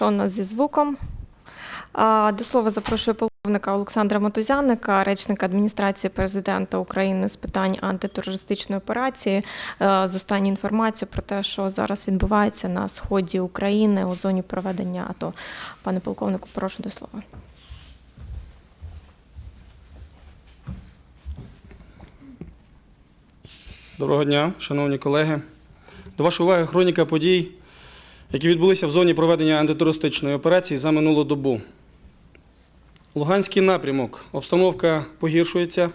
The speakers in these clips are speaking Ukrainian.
що у нас зі звуком? До слова запрошую полковника Олександра Матузяника, речника адміністрації президента України з питань антитерористичної операції, е, з останньою інформацією про те, що зараз відбувається на сході України у зоні проведення АТО. Пане полковнику, прошу до слова. Доброго дня, шановні колеги. До вашої уваги хроніка подій, які відбулися в зоні проведення антитерористичної операції за минулу добу. Луганський напрямок. Обстановка погіршується.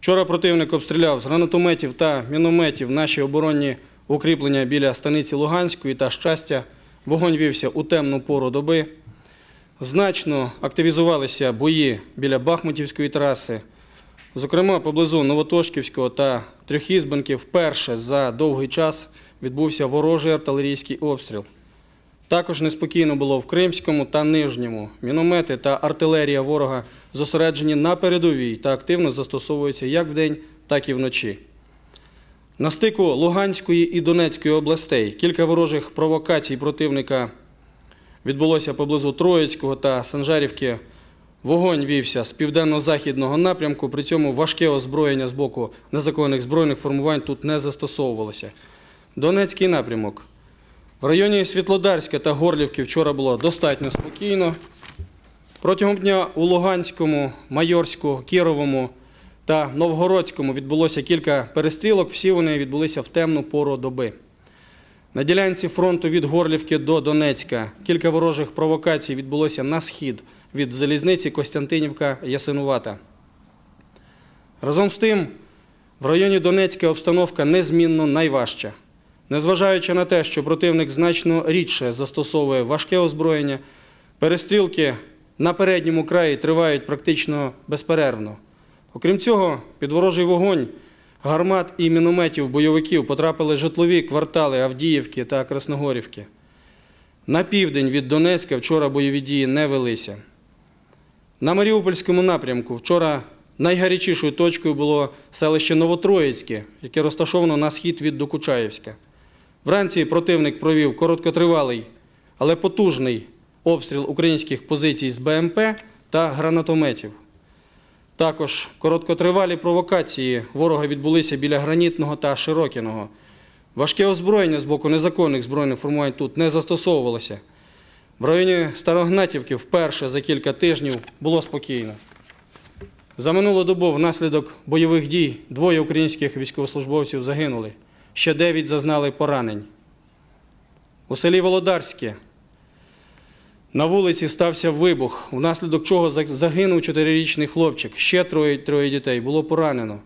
Вчора противник обстріляв з гранатометів та мінометів наші оборонні укріплення біля станиці Луганської та щастя. Вогонь вівся у темну пору доби. Значно активізувалися бої біля Бахмутівської траси. Зокрема, поблизу Новотошківського та Трьохізбенки вперше за довгий час відбувся ворожий артилерійський обстріл. Також неспокійно було в Кримському та Нижньому. Міномети та артилерія ворога зосереджені на передовій та активно застосовуються як вдень, так і вночі. На стику Луганської і Донецької областей кілька ворожих провокацій противника відбулося поблизу Троїцького та Санжарівки. Вогонь вівся з південно-західного напрямку, при цьому важке озброєння з боку незаконних збройних формувань тут не застосовувалося. Донецький напрямок. В районі Світлодарська та Горлівки вчора було достатньо спокійно. Протягом дня у Луганському, Майорську, Кіровому та Новгородському відбулося кілька перестрілок. Всі вони відбулися в темну пору доби. На ділянці фронту від Горлівки до Донецька кілька ворожих провокацій відбулося на схід від залізниці Костянтинівка Ясинувата. Разом з тим, в районі Донецька обстановка незмінно найважча. Незважаючи на те, що противник значно рідше застосовує важке озброєння, перестрілки на передньому краї тривають практично безперервно. Окрім цього, під ворожий вогонь гармат і мінометів бойовиків потрапили житлові квартали Авдіївки та Красногорівки. На південь від Донецька вчора бойові дії не велися. На Маріупольському напрямку вчора найгарячішою точкою було селище Новотроїцьке, яке розташовано на схід від Докучаєвська. Вранці противник провів короткотривалий, але потужний обстріл українських позицій з БМП та гранатометів. Також короткотривалі провокації ворога відбулися біля Гранітного та Широкіного. Важке озброєння з боку незаконних збройних формувань тут не застосовувалося. В районі Старогнатівки вперше за кілька тижнів було спокійно. За минулу добу внаслідок бойових дій двоє українських військовослужбовців загинули, ще дев'ять зазнали поранень. У селі Володарське на вулиці стався вибух, внаслідок чого загинув чотирирічний хлопчик, ще троє, троє дітей було поранено.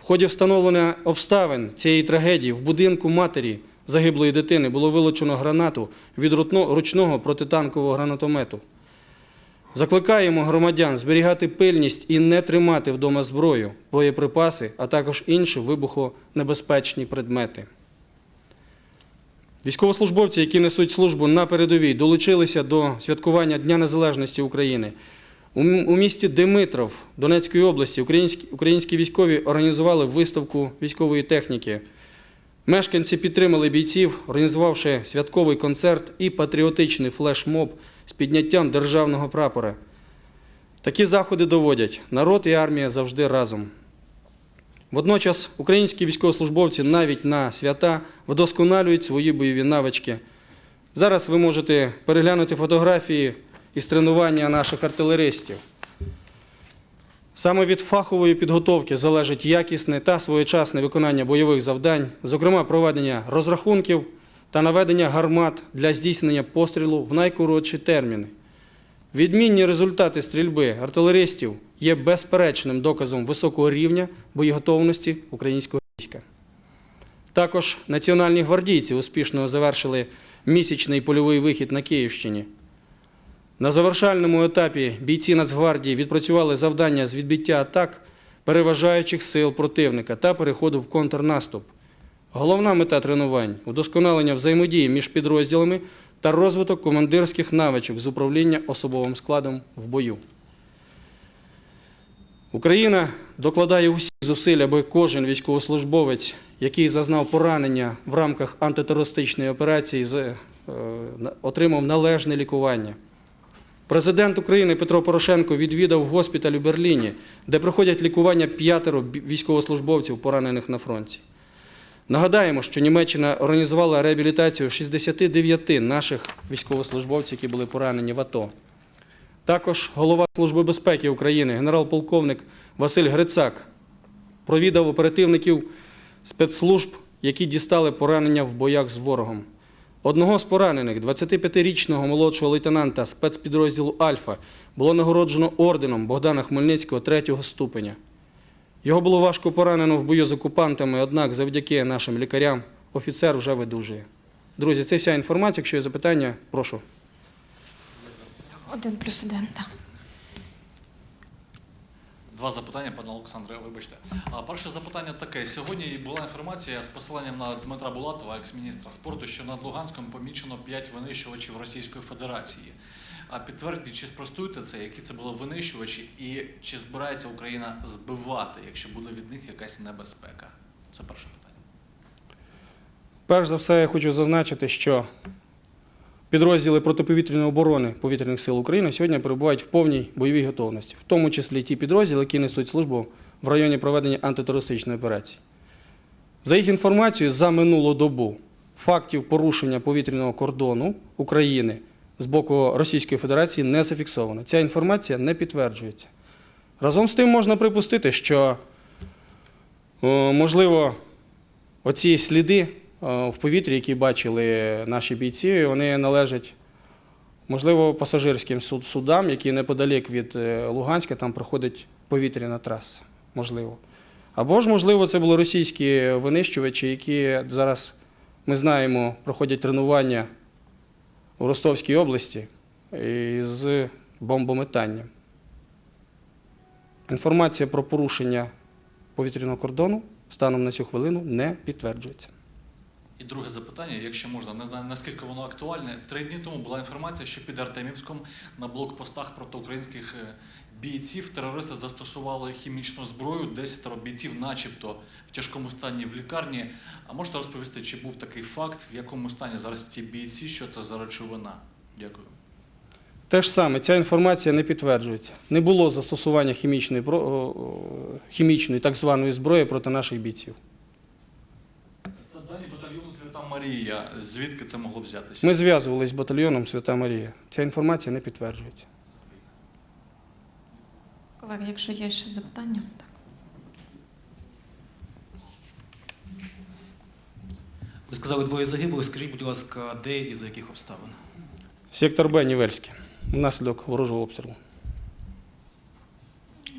В ході встановлення обставин цієї трагедії в будинку матері загиблої дитини було вилучено гранату від ручного протитанкового гранатомету. Закликаємо громадян зберігати пильність і не тримати вдома зброю, боєприпаси, а також інші вибухонебезпечні предмети. Військовослужбовці, які несуть службу на передовій, долучилися до святкування Дня Незалежності України. У місті Димитров Донецької області українські, військові організували виставку військової техніки. Мешканці підтримали бійців, організувавши святковий концерт і патріотичний флешмоб з підняттям державного прапора. Такі заходи доводять, народ і армія завжди разом. Водночас українські військовослужбовці навіть на свята вдосконалюють свої бойові навички. Зараз ви можете переглянути фотографії із тренування наших артилеристів. Саме від фахової підготовки залежить якісне та своєчасне виконання бойових завдань, зокрема проведення розрахунків та наведення гармат для здійснення пострілу в найкоротші терміни. Відмінні результати стрільби артилеристів є безперечним доказом високого рівня боєготовності українського війська. Також національні гвардійці успішно завершили місячний польовий вихід на Київщині. На завершальному етапі бійці Нацгвардії відпрацювали завдання з відбиття атак переважаючих сил противника та переходу в контрнаступ. Головна мета тренувань удосконалення взаємодії між підрозділами та розвиток командирських навичок з управління особовим складом в бою. Україна докладає усі зусиль, аби кожен військовослужбовець, який зазнав поранення в рамках антитерористичної операції, е, отримав належне лікування. Президент України Петро Порошенко відвідав госпіталь у Берліні, де проходять лікування п'ятеро військовослужбовців, поранених на фронті. Нагадаємо, що Німеччина організувала реабілітацію 69 наших військовослужбовців, які були поранені в АТО. Також голова Служби безпеки України, генерал-полковник Василь Грицак, провідав оперативників спецслужб, які дістали поранення в боях з ворогом. Одного з поранених, 25-річного молодшого лейтенанта спецпідрозділу Альфа, було нагороджено орденом Богдана Хмельницького третього ступеня. Його було важко поранено в бою з окупантами, однак завдяки нашим лікарям офіцер вже видужує. Друзі, це вся інформація. Якщо є запитання, прошу. Один плюс один, так. Два запитання, пане Олександре, вибачте. А перше запитання таке. Сьогодні була інформація з посиланням на Дмитра Булатова, екс-міністра спорту, що над Луганськом помічено 5 винищувачів Російської Федерації. А підтвердіть, чи спростуєте це, які це були винищувачі, і чи збирається Україна збивати, якщо буде від них якась небезпека? Це перше питання. Перш за все, я хочу зазначити, що підрозділи протиповітряної оборони повітряних сил України сьогодні перебувають в повній бойовій готовності, в тому числі ті підрозділи, які несуть службу в районі проведення антитерористичної операції. За їх інформацією, за минулу добу фактів порушення повітряного кордону України з боку Російської Федерації не зафіксовано. Ця інформація не підтверджується. Разом з тим можна припустити, що, можливо, оці сліди в повітрі, які бачили наші бійці, вони належать, можливо, пасажирським суд- судам, які неподалік від е, Луганська, там проходить повітряна траса. Можливо. Або ж, можливо, це були російські винищувачі, які зараз, ми знаємо, проходять тренування у Ростовській області з бомбометанням. Інформація про порушення повітряного кордону станом на цю хвилину не підтверджується. І друге запитання, якщо можна, не знаю наскільки воно актуальне. Три дні тому була інформація, що під Артемівськом на блокпостах проти українських е, бійців терористи застосували хімічну зброю. Десятеро бійців, начебто, в тяжкому стані в лікарні. А можете розповісти, чи був такий факт, в якому стані зараз ці бійці, що це за речовина? Дякую. Те ж саме, ця інформація не підтверджується. Не було застосування хімічної, хімічної так званої зброї проти наших бійців. Це дані батальйону Свята Марія. Звідки це могло взятися? Ми зв'язувалися з батальйоном Свята Марія. Ця інформація не підтверджується. Колеги, якщо є ще запитання, так. Ви сказали двоє загиблих. Скажіть, будь ласка, де і за яких обставин? Сектор Б Нівельський. Внаслідок ворожого обстрілу.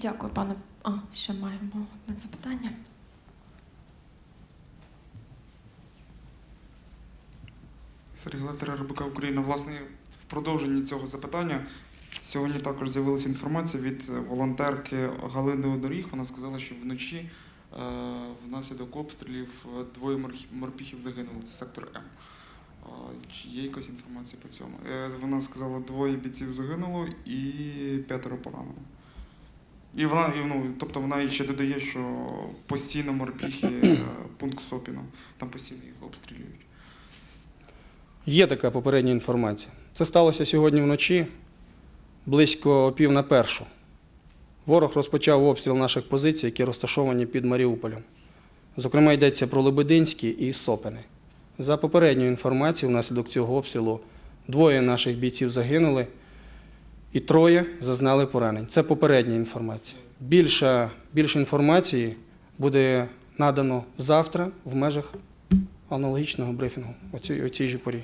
Дякую, пане. А, ще маємо одне запитання. Сергій Левтер, РБК Україна. Власне, в продовженні цього запитання сьогодні також з'явилася інформація від волонтерки Галини Одоріг. Вона сказала, що вночі е, внаслідок обстрілів е, двоє морпіхів загинули. Це сектор М. Е, Чи є якась інформація по цьому? Е, Вона сказала, двоє бійців загинуло і п'ятеро поранено. І вона, і, ну, тобто вона ще додає, що постійно морпіхи е, пункт Сопіна, там постійно їх обстрілюють. Є така попередня інформація. Це сталося сьогодні вночі, близько пів на першу. Ворог розпочав обстріл наших позицій, які розташовані під Маріуполем. Зокрема, йдеться про Лебединські і Сопини. За попередньою інформацією, внаслідок цього обстрілу двоє наших бійців загинули і троє зазнали поранень. Це попередня інформація. Більше, більше інформації буде надано завтра в межах аналогічного брифінгу о цій, о цій же порі.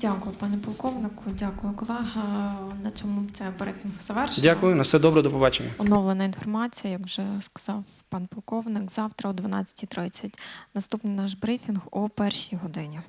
Дякую, пане полковнику. Дякую, колега. На цьому це брифінг завершено. Дякую, на все добре, до побачення. Оновлена інформація, як вже сказав пан полковник, завтра о 12.30. Наступний наш брифінг о першій годині.